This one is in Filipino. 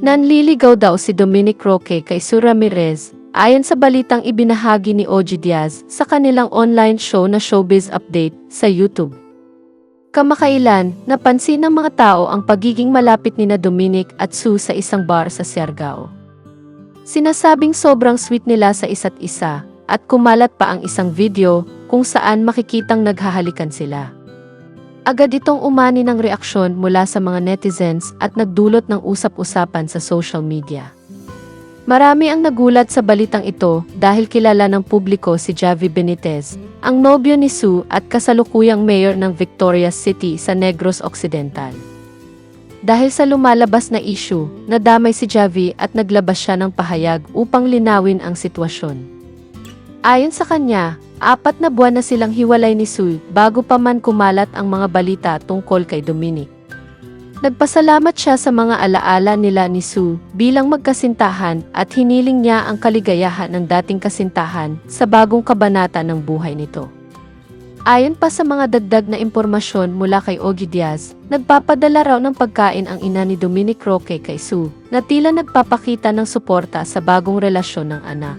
Nanliligaw daw si Dominic Roque kay Sue Ramirez, ayon sa balitang ibinahagi ni Oji Diaz sa kanilang online show na Showbiz Update sa YouTube. Kamakailan, napansin ng mga tao ang pagiging malapit ni na Dominic at Sue sa isang bar sa Siargao. Sinasabing sobrang sweet nila sa isa't isa, at kumalat pa ang isang video kung saan makikitang naghahalikan sila. Agad itong umani ng reaksyon mula sa mga netizens at nagdulot ng usap-usapan sa social media. Marami ang nagulat sa balitang ito dahil kilala ng publiko si Javi Benitez, ang nobyo ni Sue at kasalukuyang mayor ng Victorias City sa Negros Occidental. Dahil sa lumalabas na issue, nadamay si Javi at naglabas siya ng pahayag upang linawin ang sitwasyon. Ayon sa kanya, apat na buwan na silang hiwalay ni Sue bago pa man kumalat ang mga balita tungkol kay Dominic. Nagpasalamat siya sa mga alaala nila ni Sue bilang magkasintahan at hiniling niya ang kaligayahan ng dating kasintahan sa bagong kabanata ng buhay nito. Ayon pa sa mga dagdag na impormasyon mula kay Ogie Diaz, nagpapadala raw ng pagkain ang ina ni Dominic Roque kay Sue na tila nagpapakita ng suporta sa bagong relasyon ng anak.